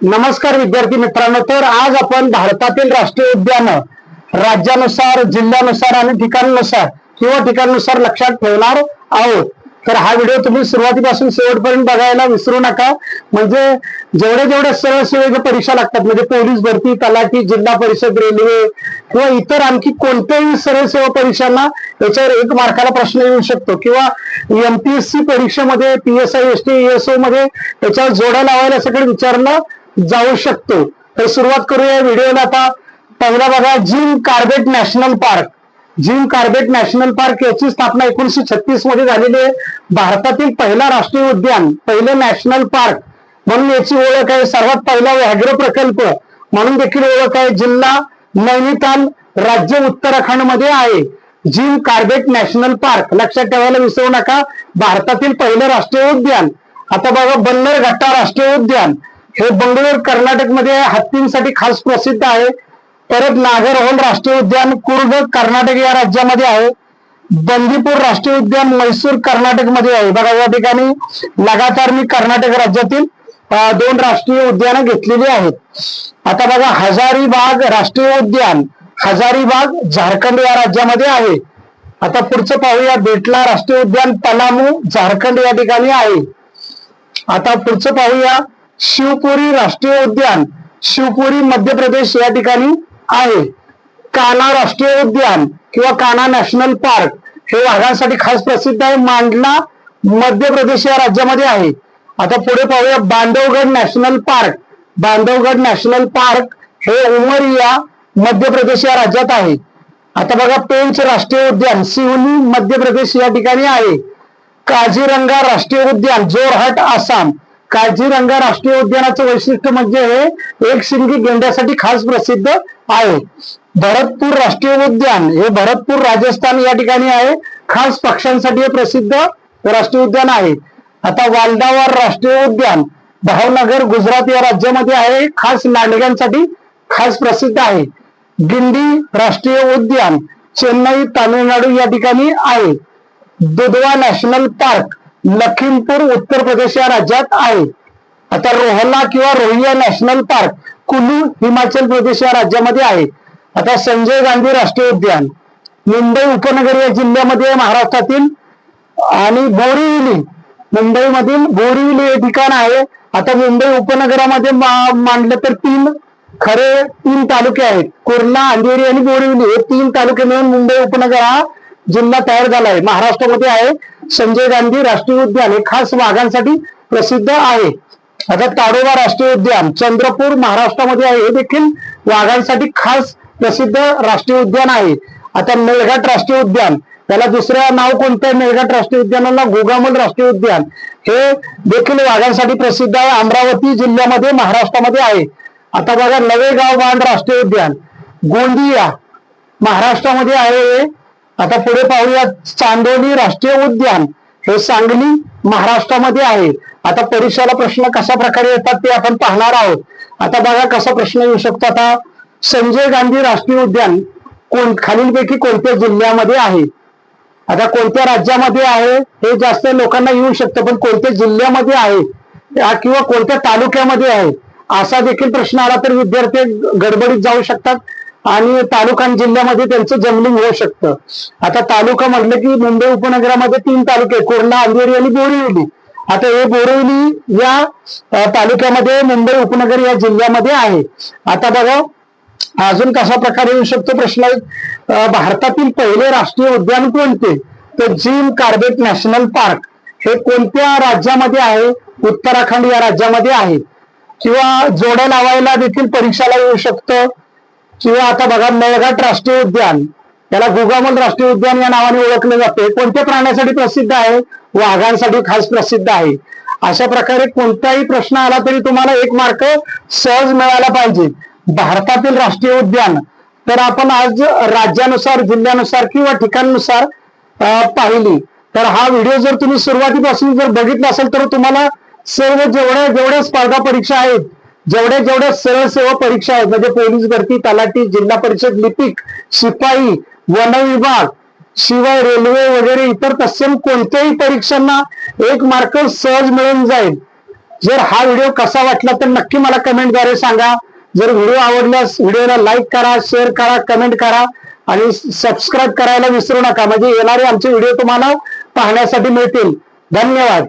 नमस्कार विद्यार्थी मित्रांनो तर आज आपण भारतातील राष्ट्रीय उद्यान राज्यानुसार जिल्ह्यानुसार आणि ठिकाणानुसार किंवा ठिकाणानुसार लक्षात ठेवणार आहोत. तर हा व्हिडिओ तुम्ही सुरुवातीपासून शेवटपर्यंत बघायला विसरू नका. म्हणजे जेवढे जेवढे सरळ सेवेच्या परीक्षा लागतात म्हणजे पोलीस भरती तलाठी जिल्हा परिषद रेल्वे किंवा इतर आणखी कोणत्याही सरळ सेवा परीक्षांना याच्यावर एक मार्काला प्रश्न येऊ शकतो. किंवा एमपीएससी परीक्षेमध्ये पीएसआय एस टी एसओ मध्ये त्याच्यावर जोड्या लावायला सगळं विचारलं जाऊ शकतो. तर सुरुवात करूया व्हिडिओला आता. पहिला बघा Jim Corbett National Park. Jim Corbett National Park याची स्थापना एकोणीशे छत्तीसमध्ये झालेली आहे. भारतातील पहिला राष्ट्रीय उद्यान पहिलं नॅशनल पार्क. म्हणून याची ओळख आहे. सर्वात पहिला व्याघ्र प्रकल्प. म्हणून देखील ओळख आहे. जिल्हा नैनिताल राज्य उत्तराखंडमध्ये आहे. Jim Corbett National Park. लक्षात ठेवायला विसरू नका. भारतातील पहिलं राष्ट्रीय उद्यान. आता बघा बन्नर घट्टा राष्ट्रीय उद्यान. हे बंगळूर कर्नाटकमध्ये हत्तींसाठी खास प्रसिद्ध आहे. परत नागरहोल राष्ट्रीय उद्यान कुर्ग कर्नाटक या राज्यामध्ये आहे. बंदीपूर राष्ट्रीय उद्यान मैसूर कर्नाटकमध्ये आहे. बघा या ठिकाणी लगातार मी कर्नाटक राज्यातील दोन राष्ट्रीय उद्यानं घेतलेली आहेत. आता बघा हजारीबाग राष्ट्रीय उद्यान हजारीबाग झारखंड या राज्यामध्ये आहे. आता पुढचं पाहूया. बेटला राष्ट्रीय उद्यान पलामू झारखंड या ठिकाणी आहे. आता पुढचं पाहूया. शिवपुरी राष्ट्रीय उद्यान शिवपुरी मध्य प्रदेश या ठिकाणी आहे. काना राष्ट्रीय उद्यान किंवा काना नॅशनल पार्क हे वाघांसाठी खास प्रसिद्ध आहे. मांडला मध्य प्रदेश या राज्यामध्ये आहे. आता पुढे पाहूया Bandhavgarh National Park. Bandhavgarh National Park हे उमरिया मध्य प्रदेश या राज्यात आहे. आता बघा पेंच राष्ट्रीय उद्यान सिवनी मध्य प्रदेश या ठिकाणी आहे. काझीरंगा राष्ट्रीय उद्यान जोरहाट आसाम. काझीरंगा राष्ट्रीय उद्यानाचं वैशिष्ट्य म्हणजे हे एक शिंगी गेंड्यासाठी खास प्रसिद्ध आहे. भरतपूर राष्ट्रीय उद्यान हे भरतपूर राजस्थान या ठिकाणी आहे. खास पक्ष्यांसाठी हे प्रसिद्ध राष्ट्रीय उद्यान आहे. आता वालदावर राष्ट्रीय उद्यान भावनगर गुजरात या राज्यामध्ये आहे. खास लांडग्यांसाठी खास प्रसिद्ध आहे. गिंडी राष्ट्रीय उद्यान चेन्नई तामिळनाडू या ठिकाणी आहे. दुधवा नॅशनल पार्क लखीमपूर उत्तर प्रदेश या राज्यात आहे. आता रोहला किंवा रोहिया नॅशनल पार्क कुलू हिमाचल प्रदेश या राज्यामध्ये आहे. आता संजय गांधी राष्ट्रीय उद्यान मुंबई उपनगर या जिल्ह्यामध्ये महाराष्ट्रातील. आणि बोरिवली मुंबईमधील बोरिवली हे ठिकाण आहे. आता मुंबई उपनगरामध्ये मांडलं तर तीन खरे तीन तालुके आहेत. कुर्ला अंधेरी आणि बोरिवली हे तीन तालुके मिळून मुंबई उपनगर हा जिल्हा तयार झाला आहे. महाराष्ट्रामध्ये आहे. संजय गांधी राष्ट्रीय उद्यान हे खास वाघांसाठी प्रसिद्ध आहे. आता ताडोबा राष्ट्रीय उद्यान चंद्रपूर महाराष्ट्रामध्ये आहे. हे देखील वाघांसाठी खास प्रसिद्ध राष्ट्रीय उद्यान आहे. आता मेळघाट राष्ट्रीय उद्यान त्याला दुसरं नाव कोणतं आहे? मेळघाट राष्ट्रीय उद्यानाला गोगामल राष्ट्रीय उद्यान हे देखील वाघांसाठी प्रसिद्ध आहे. अमरावती जिल्ह्यामध्ये महाराष्ट्रामध्ये आहे. आता बघा नवेगाव बांध राष्ट्रीय उद्यान गोंदिया महाराष्ट्रामध्ये आहे हे. आता पुढे पाहूया चांदोली राष्ट्रीय उद्यान. हे सांगली महाराष्ट्रामध्ये आहे. आता परीक्षेला प्रश्न कशा प्रकारे येतात ते आपण पाहणार आहोत. आता बघा कसा प्रश्न येऊ शकतो आता. संजय गांधी राष्ट्रीय उद्यान कोण खालीलपैकी कोणत्या जिल्ह्यामध्ये आहे? आता कोणत्या राज्यामध्ये आहे? हे जास्त लोकांना येऊ शकतं पण कोणत्या जिल्ह्यामध्ये आहे? या किंवा कोणत्या तालुक्यामध्ये आहे? असा देखील प्रश्न आला तर विद्यार्थी गडबडीत जाऊ शकतात. आणि तालुका आणि जिल्ह्यामध्ये त्यांचं जमलिंग होऊ शकतं. आता तालुका म्हटलं की मुंबई उपनगरामध्ये तीन तालुके कोर्ला अंधेरी आणि बोरिवली. आता हे बोरिवली या तालुक्यामध्ये मुंबई उपनगर या जिल्ह्यामध्ये आहे. आता बघा अजून कशा प्रकारे येऊ शकतो प्रश्न? भारतातील पहिले राष्ट्रीय उद्यान कोणते? तर जिम कार्बेट नॅशनल पार्क. हे कोणत्या राज्यामध्ये आहे? उत्तराखंड या राज्यामध्ये आहे. किंवा जोड्या लावायला देखील परीक्षाला येऊ शकतं. किंवा आता बघा मेळघाट राष्ट्रीय उद्यान त्याला गोगामल राष्ट्रीय उद्यान या नावाने ओळखले जाते कोणत्या प्राण्यासाठी प्रसिद्ध आहे? वाघांसाठी खास प्रसिद्ध आहे. अशा प्रकारे कोणताही प्रश्न आला तरी तुम्हाला एक मार्क सहज मिळाला पाहिजे. भारतातील राष्ट्रीय उद्यान तर आपण आज राज्यानुसार जिल्ह्यानुसार किंवा ठिकाणानुसार पाहिली. तर हा व्हिडिओ जर तुम्ही सुरुवातीपासून जर बघितला असेल तर तुम्हाला सर्व जेवढ्या जेवढ्या स्पर्धा परीक्षा आहेत जेवढ्या जेवढ्या सरळ सेवा परीक्षा आहेत म्हणजे पोलीस भरती तलाठी जिल्हा परिषद लिपिक शिपाई वन विभाग शिवाय रेल्वे वगैरे इतर तत्सम कोणत्याही परीक्षांना एक मार्क सहज मिळून जाईल. जर हा व्हिडिओ कसा वाटला तर नक्की मला कमेंटद्वारे सांगा. जर व्हिडिओ आवडल्यास व्हिडिओला लाईक करा शेअर करा कमेंट करा आणि सबस्क्राईब करायला विसरू नका. म्हणजे येणारे आमचे व्हिडिओ तुम्हाला पाहण्यासाठी मिळतील. धन्यवाद.